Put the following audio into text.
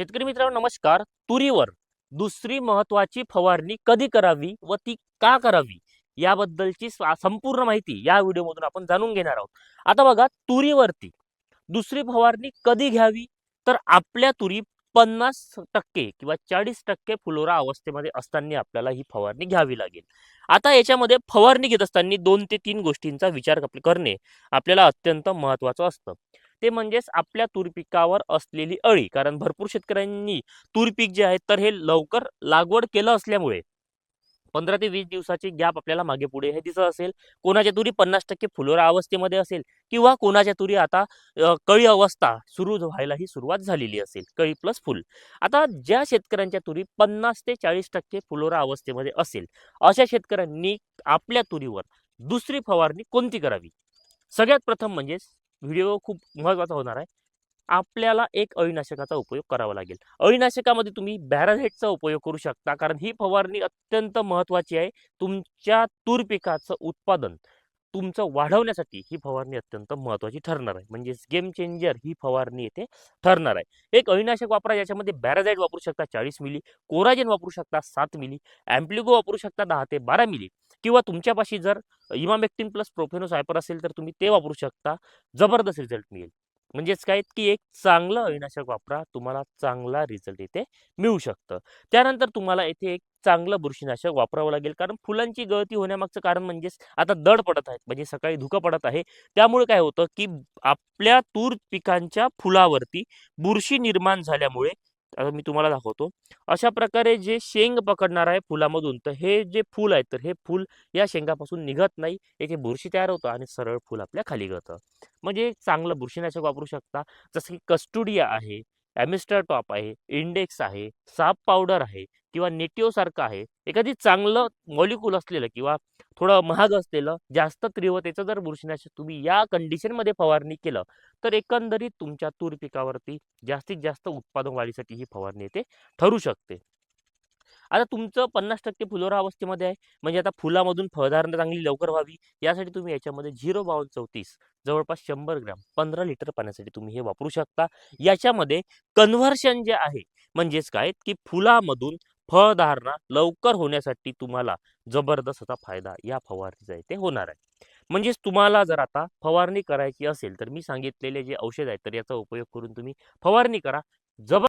शेतकरी मित्रांनो नमस्कार. तुरीवर दुसरी महत्वाची फवारणी कधी करावी व ती का करावी याबद्दलची संपूर्ण माहिती या व्हिडिओमधून आपण जाणून घेणार आहोत. आता बघा तुरीवरती दुसरी फवारणी कधी घ्यावी? तर आपल्या तुरी पन्नास टक्के किंवा चाळीस टक्के फुलोरा अवस्थेमध्ये असताना आपल्याला ही फवारणी घ्यावी लागेल. आता याच्यामध्ये फवारणी घेत असताना दोन ते तीन गोष्टींचा विचार करणे आपल्याला अत्यंत महत्वाचं असतं. ते म्हणजेच आपल्या तूर पिकावर असलेली अळी. कारण भरपूर शेतकऱ्यांनी तूर पीक जे आहे तर हे लवकर लागवड केलं असल्यामुळे पंधरा ते वीस दिवसाची गॅप आपल्याला मागे पुढे हे दिसत असेल. कोणाच्या तुरी पन्नास टक्के फुलोरा अवस्थेमध्ये असेल किंवा कोणाच्या तुरी आता कळी अवस्था सुरू व्हायलाही सुरुवात झालेली असेल. कळी प्लस फुल. आता ज्या शेतकऱ्यांच्या तुरी पन्नास ते चाळीस टक्के फुलोरा अवस्थेमध्ये असेल अशा शेतकऱ्यांनी आपल्या तुरीवर दुसरी फवारणी कोणती करावी? सगळ्यात प्रथम म्हणजेच व्हिडिओ खूप महत्त्वाचा होणार आहे. आपल्याला एक अळीनाशकाचा उपयोग करावा लागेल. अळीनाशकामध्ये तुम्ही बॅराझेटचा उपयोग करू शकता कारण ही फवारणी अत्यंत महत्त्वाची आहे. तुमच्या तूर पिकाचं उत्पादन तुमचं वाढवण्यासाठी ही फवारणी अत्यंत महत्त्वाची ठरणार आहे. म्हणजेच गेम चेंजर ही फवारणी येथे ठरणार आहे. एक अळीनाशक वापरा ज्याच्यामध्ये बॅराझाईट वापरू शकता चाळीस मिली कोराजेन वापरू शकता सात मिली ॲम्प्लिगो वापरू शकता दहा ते बारा मिली. किंवा तुमच्यापाशी जर इमामेक्टिन प्लस प्रोफेनोसायपर असेल तर तुम्ही ते वापरू शकता. जबरदस्त रिझल्ट मिळेल. म्हणजेच काय की एक चांगलं अविनाशक वापरा तुम्हाला चांगला रिझल्ट इथे मिळू शकतं. त्यानंतर तुम्हाला येथे एक चांगलं बुरशीनाशक वापरावं लागेल. कारण फुलांची गळती होण्यामागचं कारण म्हणजेच आता दड पडत आहेत म्हणजे सकाळी धुकं पडत आहे. त्यामुळे काय होतं की आपल्या तूर पिकांच्या फुलावरती बुरशी निर्माण झाल्यामुळे आता मी तुम्हाला दाखवतो. अशा प्रकारे जे शेंग पकडणार आहे फुलामधून तर हे जे फूल आहे तर हे फूल या शेंगापासून निघत नाही. येथे बुरशी तयार होतं आणि सरळ फूल आपल्या खाली गळतं. म्हणजे चांगलं बुरशीनाशक वापरू शकता. जसं की कस्टुडिया आहे ॲमिस्टर टॉप आहे इंडेक्स आहे साप पावडर आहे किंवा नेटिओ सारखं आहे एखादी चांगलं मॉलिक्यूल असलेलं किंवा थोडं महाग असलेलं जास्त तीव्रतेचं जर बुरशीनाशक तुम्ही या कंडिशनमध्ये फवारणी केलं तर एकंदरीत तुमच्या तूर पिकावरती जास्तीत जास्त उत्पादन वाढीसाठी ही फवारणी येते ठरू शकते. आता तुमचं पन्नास टक्के फुलोरा अवस्थेमध्ये आहे. म्हणजे आता फुलामधून फळधारणा चांगली लवकर व्हावी. यासाठी तुम्ही याच्यामध्ये झिरो बावन्न चौतीस जवळपास शंभर ग्रॅम पंधरा लिटर पाण्यासाठी तुम्ही हे वापरू शकता. याच्यामध्ये कन्व्हर्शन जे आहे म्हणजेच काय की फुलामधून फळधारणा लवकर होण्यासाठी तुम्हाला जबरदस्त असा फायदा या फवारणीचा इथे होणार आहे. म्हणजेच तुम्हाला जर आता फवारणी करायची असेल तर मी सांगितलेले जे औषध आहेत तर याचा उपयोग करून तुम्ही फवारणी करा. जबर